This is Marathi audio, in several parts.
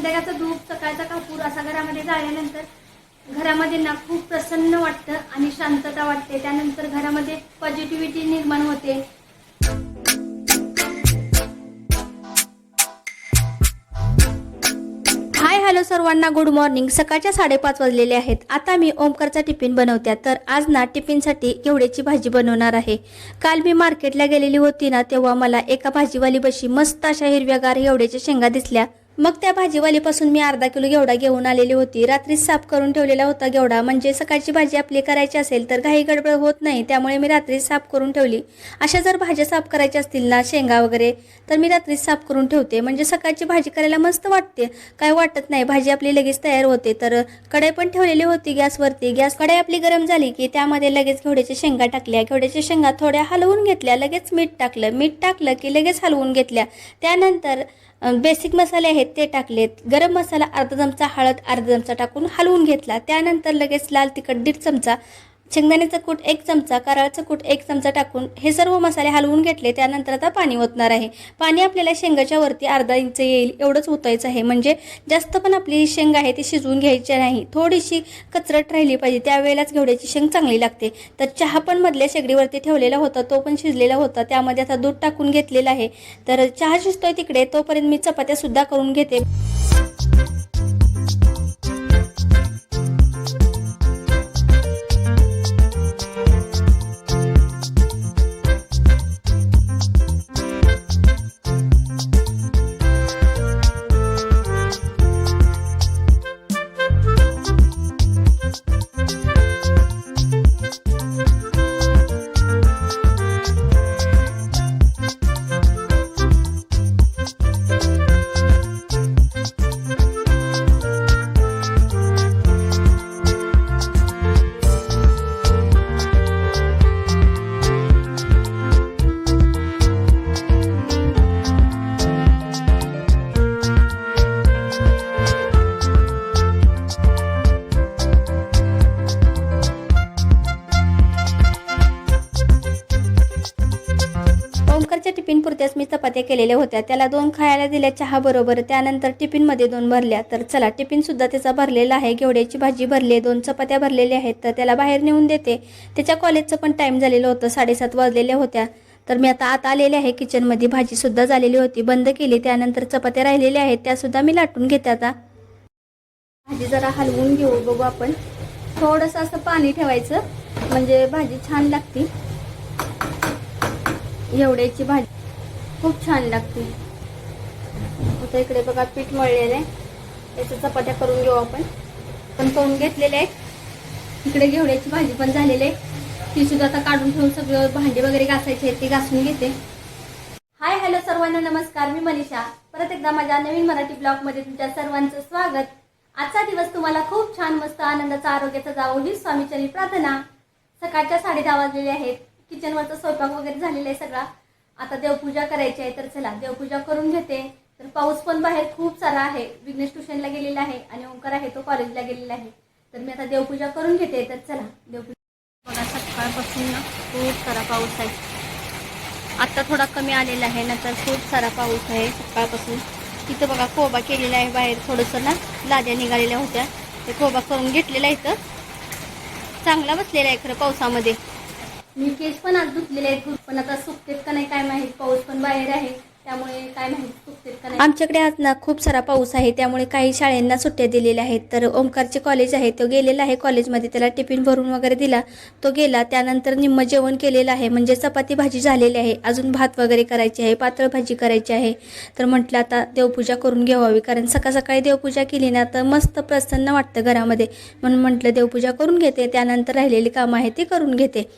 संध्याकाळचा धूप सकाळचा कापूर असा घरामध्ये जाळल्यानंतर घरामध्ये ना खूप प्रसन्न वाटतं आणि शांतता वाटते. त्यानंतर घरामध्ये पॉझिटिव्हिटी निर्माण होते. हाय हॅलो सर्वांना गुड मॉर्निंग. सकाळच्या साडेपाच वाजलेले आहेत. आता मी ओमकारचा टिफिन बनवत्या तर आज ना टिफिनसाठी केवड्याची भाजी बनवणार आहे? काल मी मार्केटला गेलेली होती ना तेव्हा मला एका भाजीवाली बशी मस्त अशा हिरव्यागार एवढ्याच्या शेंगा दिसल्या. मग त्या भाजीवालीपासून मी अर्धा किलो घेवडा घेऊन आलेली होती. रात्री साफ करून ठेवलेला होता घेवडा. म्हणजे सकाळची भाजी आपली करायची असेल तर काही गडबड होत नाही त्यामुळे मी रात्री साफ करून ठेवली. अशा जर भाज्या साफ करायच्या असतील ना शेंगा वगैरे तर मी रात्री साफ करून ठेवते. म्हणजे सकाळची भाजी करायला मस्त वाटते. काय वाटत नाही भाजी आपली लगेच तयार होते. तर कढई पण ठेवलेली होती गॅसवरती. गॅस कढई आपली गरम झाली की त्यामध्ये लगेच घेवड्याच्या शेंगा टाकल्या. घेवड्याच्या शेंगा थोड्या हलवून घेतल्या. लगेच मीठ टाकलं. मीठ टाकलं की लगेच हलवून घेतल्या. त्यानंतर बेसिक मसाले आहेत ते टाकलेत. गरम मसाला अर्धा चमचा हळद अर्धा चमचा टाकून हलवून घेतला. त्यानंतर लगेच लाल तिखट दीड चमचा शेंगदाण्याचं कूट एक चमचा कारळाचं कूट एक चमचा टाकून हे सर्व मसाले हलवून घेतले त्यानंतर आता पाणी ओतणार आहे. पाणी आपल्याला शेंगाच्या वरती अर्धा इंच येईल एवढंच ओतायचं आहे. म्हणजे जास्त पण आपली शेंग आहे ती शिजवून घ्यायची नाही. थोडीशी कचरट राहिली पाहिजे त्यावेळेलाच घेवड्याची शेंग चांगली लागते. तर चहा पण मधल्या शेगडीवरती ठेवलेला होता तो पण शिजलेला होता. त्यामध्ये आता दूध टाकून घेतलेला आहे. तर चहा शिजतोय तिकडे तोपर्यंत मी चपात्या सुद्धा करून घेते. ओमकारच्या टिफिन पुरत्याच मी चपात्या केलेल्या होत्या. त्याला दोन खायला दिल्या चहा बरोबर. त्यानंतर टिफिनमध्ये दोन भरल्या. तर चला टिफिन सुद्धा त्याचा भरलेला आहे. घेवड्याची भाजी भरली आहे. दोन चपात्या भरलेल्या आहेत. तर त्याला बाहेर नेऊन देते. त्याच्या कॉलेजचं पण टाईम झालेलं होतं. साडेसात वाजलेल्या होत्या. तर मी आता आत आलेले आहे. किचनमध्ये भाजीसुद्धा झालेली होती. बंद केली. त्यानंतर चपात्या राहिलेल्या आहेत. त्यासुद्धा मी लाटून घेते आता. भाजी जरा हलवून घेऊ. बघू आपण. थोडंसं असं पाणी ठेवायचं. म्हणजे भाजी छान लागते. एवढ्याची भाजी. खूप छान लागते. आता इकडे बघा पीठ मळलेलं आहे. याच्या चपात्या करून घेऊ आपण. पण करून घेतलेले आहेत. इकडे घेवड्याची भाजी पण झालेली आहे. ती सुद्धा आता काढून ठेवून सगळं भांडी वगैरे घासायचे आहेत ते घासून घेते. हाय हॅलो सर्वांना नमस्कार. मी मनीषा. परत एकदा माझ्या नवीन मराठी ब्लॉगमध्ये तुमच्या सर्वांचं स्वागत. आजचा दिवस तुम्हाला खूप छान मस्त आनंदाचा आरोग्याचा जावो ही स्वामीचरी प्रार्थना. सकाळच्या साडे दहा वाजलेले आहेत. किचनवरचा स्वयंपाक वगैरे झालेला आहे सगळा. आता देवपूजा करायची आहे तर चला देवपूजा करून घेते. तर पाऊस पण बाहेर खूप सारा आहे. विघ्नेश ट्युशनला गेलेला आहे आणि ओंकार आहे तो कॉलेजला गेलेला आहे. तर मी आता देवपूजा करून घेते. तर चला देवपूजा. बघा सकाळपासून ना खूप सारा पाऊस आहे. आता थोडा कमी आलेला आहे नंतर खूप सारा पाऊस आहे सकाळपासून. तिथं बघा कोबा केलेला आहे बाहेर थोडंसं ना. लाद्या निघालेल्या होत्या. ते कोबा करून घेतलेला आहे इथं. चांगला बसलेला आहे खरं पावसामध्ये. मी केस पण आज धुतलेले आहेत पण. आता सुकतेत का नाही काय माहीत पाऊस पण बाहेर आहे. त्यामुळे काय माहीत सुकतेत का नाही. आमच्याकडे आज ना खूप सारा पाऊस आहे त्यामुळे काही शाळांना सुट्ट्या दिलेल्या आहेत. तर ओमकारचे कॉलेज आहे तो गेलेला आहे कॉलेजमध्ये त्याला टिफिन भरून वगैरे दिला तो गेला. त्यानंतर निम्म जेवण केलेलं आहे म्हणजे चपाती भाजी झालेली आहे. अजून भात वगैरे करायची आहे पातळ भाजी करायची आहे. तर म्हटलं आता देवपूजा करून घ्यावी कारण सकाळ सकाळी देवपूजा केली ना तर मस्त प्रसन्न वाटतं घरामध्ये. म्हणून म्हटलं देवपूजा करून घेते त्यानंतर राहिलेली कामं आहे ती करून घेते.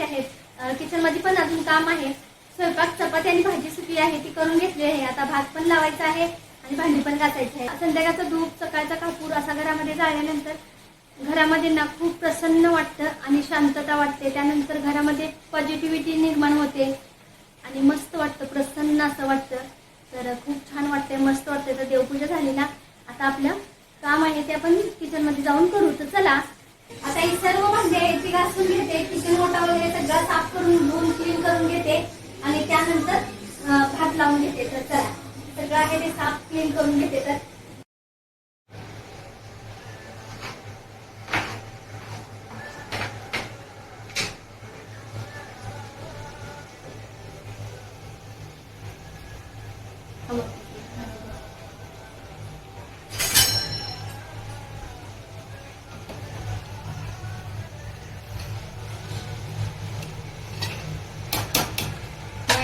करायचे आहेत. किचनमध्ये पण अजून काम आहे. स्वयंपाक चपाती आणि भाजी सुकी आहे ती करून घेतली आहे. आता भात पण लावायचा आहे आणि भांडी पण घासायची आहे. संध्याकाळचा धूप सकाळचा कापूर असा घरामध्ये जाळल्यानंतर घरामध्ये ना खूप प्रसन्न वाटतं आणि शांतता वाटते. त्यानंतर घरामध्ये पॉझिटिव्हिटी निर्माण होते आणि मस्त वाटतं प्रसन्न असं वाटतं. तर खूप छान वाटतंय मस्त वाटतंय. तर देवपूजा झाली ना आता आपलं काम आहे ते आपण किचनमध्ये जाऊन करू. तर चला आता ही सर्व भांडी ती घासून घेते किचन वगैरे सगळं साफ करून धुवून क्लीन करून घेते. आणि त्यानंतर भात लावून घेते. तर चला. सगळं आहे ते साफ क्लीन करून घेते. तर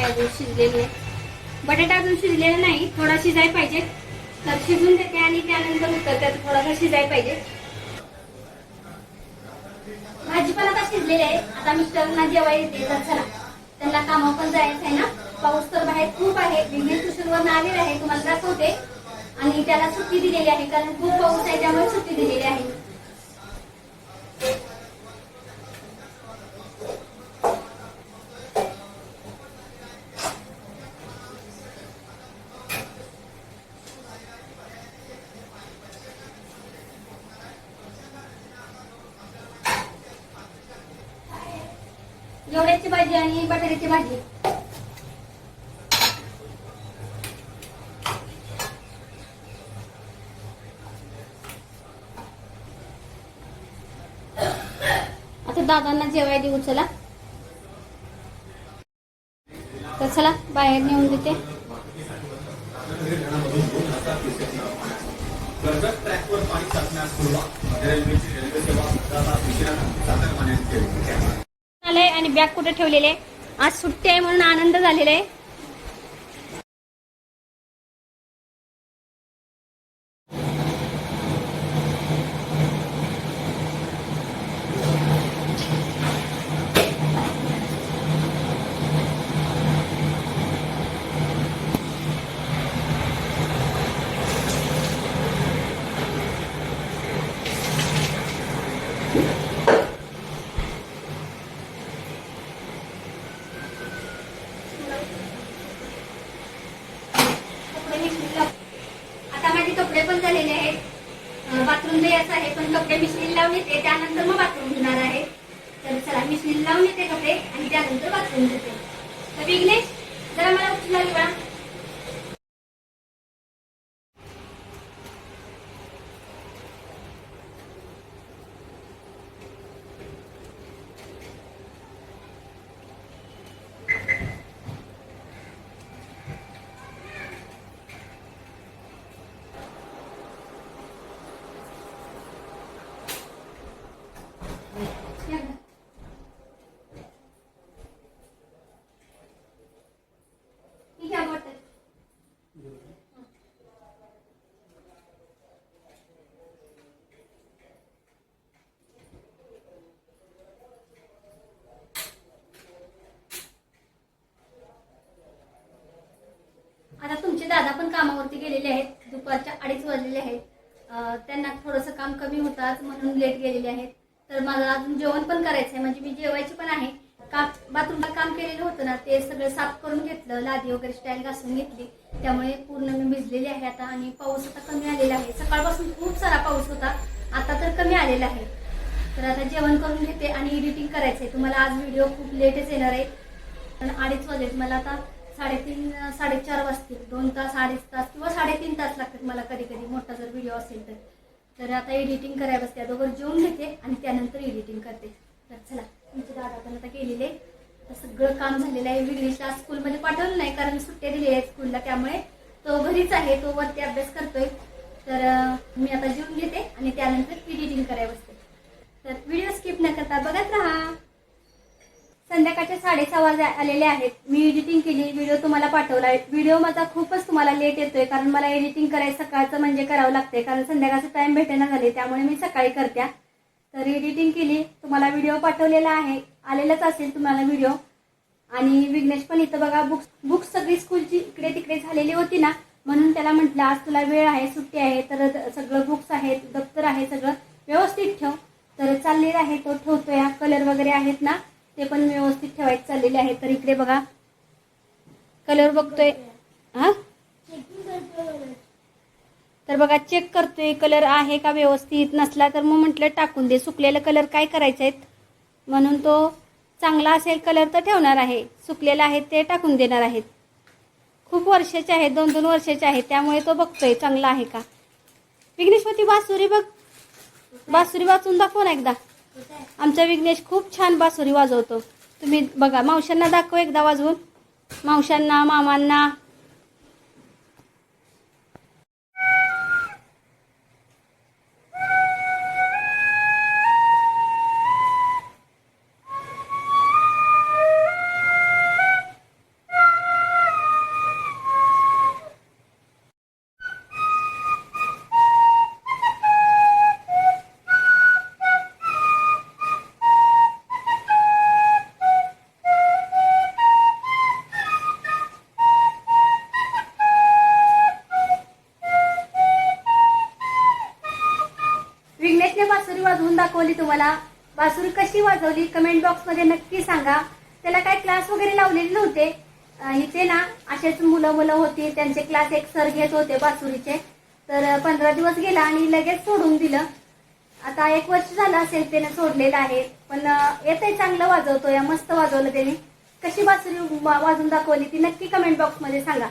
अजून शिजलेले. बटाटा अजून शिजलेला नाही थोडा शिजाय पाहिजे. तर शिजून देते आणि त्यानंतर त्यात थोडासा शिजाय पाहिजे. भाजी पण आता शिजलेली आहे. आता मिस्टरांना जेवायला येते तर चला त्यांना कामावर पण जायचं आहे ना. पाऊस तर बाहेर खूप आहे. बिझनेस स्टेशनवर आलेला आहे तुम्हाला दाखवते. आणि त्याला सुट्टी दिलेली आहे कारण खूप पाऊस आहे त्यामुळे सुट्टी दिलेली आहे. जेवढ्याची भाजी आणि बटाट्याची भाजी. आता दादांना जेवाय देऊ चला. तर चला बाहेर नेऊन देते. कर्जत ट्रॅकवर पाणी साचण्यास सुरुवात. रेल्वेची रेल्वे सेवा आणि बॅग कुठे ठेवलेले? आज सुट्टी आहे म्हणून आनंद झालेला आहे कपडे मिशनीला आता माझे कपडे पण झालेले आहेत बाथरूम द्यायचं आहे पण कपडे मिशनीला लावून येते त्यानंतर मग बाथरूम धुणार आहे. तर चला मिशनीला लावून येते कपडे आणि त्यानंतर बाथरूम धुते. तर विघ्नेश जरा मला उचला किंवा या गं. ही घ्या बॉटल आता तुमचे दादा पण कामावरती गेलेले आहेत. दुपारच्या अडीच वाजलेले आहेत. त्यांना थोडंसं काम कमी होतात म्हणून लेट गेलेले आहेत. तर मला अजून जेवण पण करायचं आहे म्हणजे मी जेवायची पण आहे. का बाथरूमला काम केलेलं होतं ना ते सगळं साफ करून घेतलं. लादी वगैरे स्टाईल घासून घेतली. त्यामुळे पूर्ण मी भिजलेली आहे आता आणि पाऊस आता कमी आलेला आहे. सकाळपासून खूप सारा पाऊस होता. आता तर कमी आलेला आहे. तर आता जेवण करून घेते आणि एडिटिंग करायचं आहे तुम्हाला आज व्हिडिओ खूप लेटच येणार आहे. पण अडीच वाजेल मला आता साडेतीन साडेचार वाजतील. दोन तास अडीच तास किंवा साडेतीन तास लागतात मला कधी कधी मोठा जर व्हिडिओ असेल तर. तर आता एडिटिंग करायला बसते. अगोदर जेवून घेते आणि त्यानंतर एडिटिंग करते. तर चला तुमचे दादा पण आता गेलेले. तर सगळं काम झालेलं आहे. विघ्नेशला स्कूलमध्ये पाठवलं नाही कारण सुट्ट्या दिलेल्या आहेत स्कूलला त्यामुळे तो घरीच आहे. तो वरती अभ्यास करतोय. तर मी आता जेवून घेते आणि त्यानंतर एडिटिंग करायला बसते. तर व्हिडिओ स्किप न करता बघत राहा. संध्याकाळचे साडेसहा वाजे आलेले आहेत. मी एडिटिंग केली व्हिडिओ तुम्हाला पाठवला व्हिडिओ माझा खूपच तुम्हाला लेट येतोय कारण मला एडिटिंग करायचं सकाळचं म्हणजे करावं लागतंय. कारण संध्याकाळचं टाइम भेटेना झाले त्यामुळे मी सकाळी करत्या. तर एडिटिंग केली तुम्हाला व्हिडिओ पाठवलेला आहे. आलेलाच असेल तुम्हाला व्हिडिओ आणि विघ्नेश पण इथं बघा बुक्स बुक्स सगळी स्कूलची इकडे तिकडे झालेली होती ना म्हणून त्याला म्हटलं आज तुला वेळ आहे सुट्टी आहे तर सगळं बुक्स आहेत दप्तर आहे सगळं व्यवस्थित ठेव. तर चाललेला आहे तो ठेवतोय. कलर वगैरे आहेत ना ते पण व्यवस्थित ठेवायचे चाललेले आहे. तर इकडे बघा. कलर बघतोय. हा? तर बघा चेक करतोय. कलर आहे का व्यवस्थित? नसला तर मग म्हटलं टाकून दे. सुकलेलं कलर काय करायचे आहेत? म्हणून तो चांगला असेल कलर तर ठेवणार आहे. सुकलेला आहे ते टाकून देणार आहेत. खूप वर्षाचे आहेत. दोन दोन वर्षाचे आहेत. त्यामुळे तो बघतोय चांगला आहे का? विघ्नेशवती बासुरी बघ. बासुरी वाचून दाखव ना एकदा. आमचा विघ्नेश खूप छान बासुरी वाजवतो. तुम्ही बघा मावशांना दाखव एकदा वाजवून. मावशांना मामांना. तुम्हाला. बासुरी कशी वाजवली? कमेंट बॉक्समध्ये नक्की सांगा. त्याला काय क्लास वगैरे लावलेले नव्हते. इथे ना असेच मुलं मुलं होती. त्यांचे क्लास एक सर घेत होते बासुरीचे. तर पंधरा दिवस गेला आणि लगेच सोडून दिलं. आता एक वर्ष झालं असेल त्याने सोडलेलं आहे. पण येतंय चांगलं वाजवतो या मस्त वाजवलं त्याने. कशी बासुरी वाजून वाजवून दाखवली ती नक्की कमेंट बॉक्समध्ये सांगा.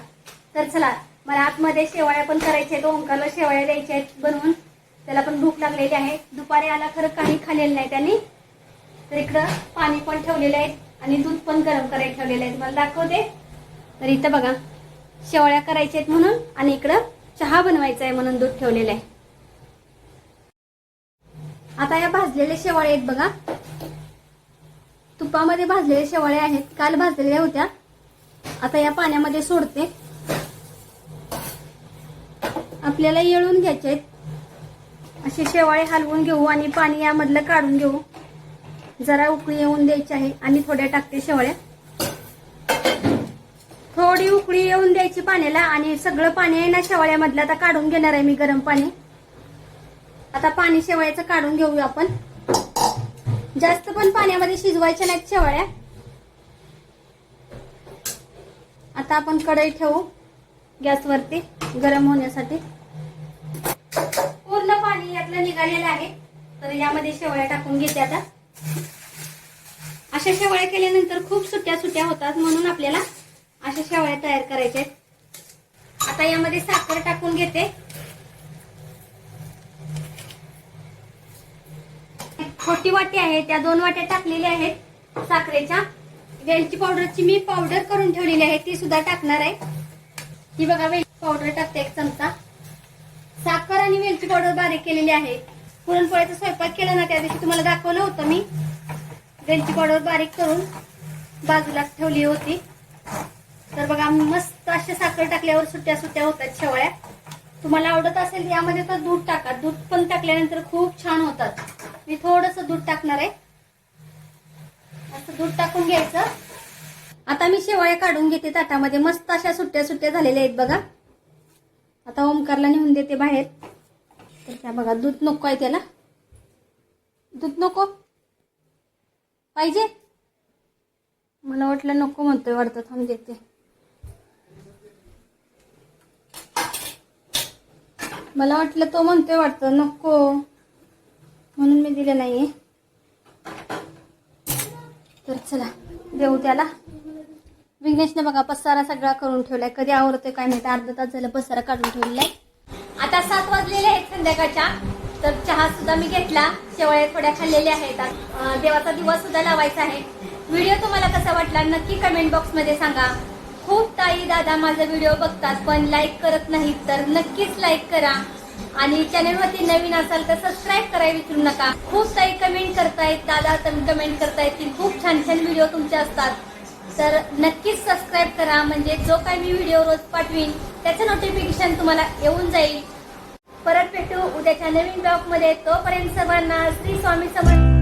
तर चला मला आतमध्ये शेवाळ्या पण करायच्या आहेत ओंकारला शेवाळ्या द्यायच्या आहेत बनवून. त्याला पण भूक लागलेली आहे. दुपारी आला खरं काही खाल्लेलं नाही त्यांनी. तर इकडं पाणी पण ठेवलेलं आहे आणि दूध पण गरम करायला ठेवलेलं आहे. तुम्हाला दाखवते. तर इथं बघा शेवळ्या करायच्या आहेत म्हणून आणि इकडं चहा बनवायचा आहे म्हणून दूध ठेवलेलं आहे. आता या भाजलेल्या शेवाळे आहेत बघा. तुपामध्ये भाजलेल्या शेवाळे आहेत. काल भाजलेल्या होत्या. आता या पाण्यामध्ये सोडते. आपल्याला येळून घ्यायचे आहेत. असे शेवाळे हलवून घेऊ आणि पाणी यामधलं काढून घेऊ. जरा उकळी येऊन द्यायची आहे आणि थोड्या टाकते शेवाळ्या. थोडी उकळी येऊन द्यायची पाण्याला आणि सगळं पाणी आहे ना शेवाळ्यामधलं आता काढून घेणार आहे मी गरम पाणी. आता पाणी शेवाळ्याचं काढून घेऊया आपण. जास्त पण पाण्यामध्ये शिजवायच्या नाहीत शेवाळ्या. आता आपण कढई ठेवू गॅसवरती गरम होण्यासाठी. निघालेला आहे. तर यामध्ये शेवळ्या टाकून घेते आता. अशा शेवळ्या केल्यानंतर खूप सुट्या सुट्या होतात म्हणून आपल्याला अशा शेवळ्या तयार करायच्या आता यामध्ये साखर टाकून घेते. छोटी वाटी आहे त्या दोन वाट्या टाकलेल्या आहेत साखरेच्या. वेलची पावडरची मी पावडर करून ठेवलेली आहे ती सुद्धा टाकणार आहे. ही बघा वेलची पावडर टाकते एक चमचा. साखर आणि वेलची पावडर बारीक केलेली आहे. पुरणपोळ्याचा स्वयंपाक केला ना त्या दिवशी तुम्हाला दाखवलं होतं मी. वेलची पावडर बारीक करून बाजूला ठेवली होती. तर बघा मस्त अशा साखर टाकल्यावर सुट्ट्या सुट्ट्या होतात शेवळ्या. तुम्हाला आवडत असेल यामध्ये तर दूध टाका. दूध पण टाकल्यानंतर खूप छान होतात. मी थोडस दूध टाकणार आहे. असं दूध टाकून घ्यायचं. आता मी शेवाळ्या काढून घेते ताटामध्ये. मस्त अशा सुट्ट्या सुट्ट्या झालेल्या आहेत बघा. आता ओमकारला नेऊन देते बाहेर. तर त्या बघा दूध नको आहे त्याला. दूध नको. पाहिजे? मला वाटलं नको म्हणतोय वाटतं थांब देते. मला वाटलं तो म्हणतोय वाटतं नको. म्हणून मी दिलं नाहीये. तर चला देऊ त्याला. विघ्नेशने बघा पसारा सगळा करून ठेवलाय. कधी आवडतोय काय माहिती? अर्धा तास झालं पसारा काढून ठेवलेला आहे आता सात वाजलेले आहेत संध्याकाळच्या. तर चहा सुद्धा मी घेतला. शेवळ्या थोड्या खाल्लेल्या आहेत. देवाचा दिवस सुद्धा लावायचा आहे. व्हिडिओ तुम्हाला कसा वाटला नक्की कमेंट बॉक्समध्ये सांगा. खूप ताई दादा माझा व्हिडिओ बघतात पण लाईक करत नाहीत तर नक्कीच लाईक करा. आणि चॅनलवरती नवीन असाल तर सबस्क्राईब करायला विसरू नका. खूप ताई कमेंट करतायत दादा कमेंट करतायत की खूप छान छान व्हिडिओ तुमचे असतात. तर नक्कीच सबस्क्राईब करा. म्हणजे जो काही मी व्हिडिओ रोज पाठवीन त्याचं नोटिफिकेशन तुम्हाला येऊन जाईल. परत भेटू उद्याच्या नवीन ब्लॉगमध्ये. तोपर्यंत सर्वांना श्री स्वामी समर्थ.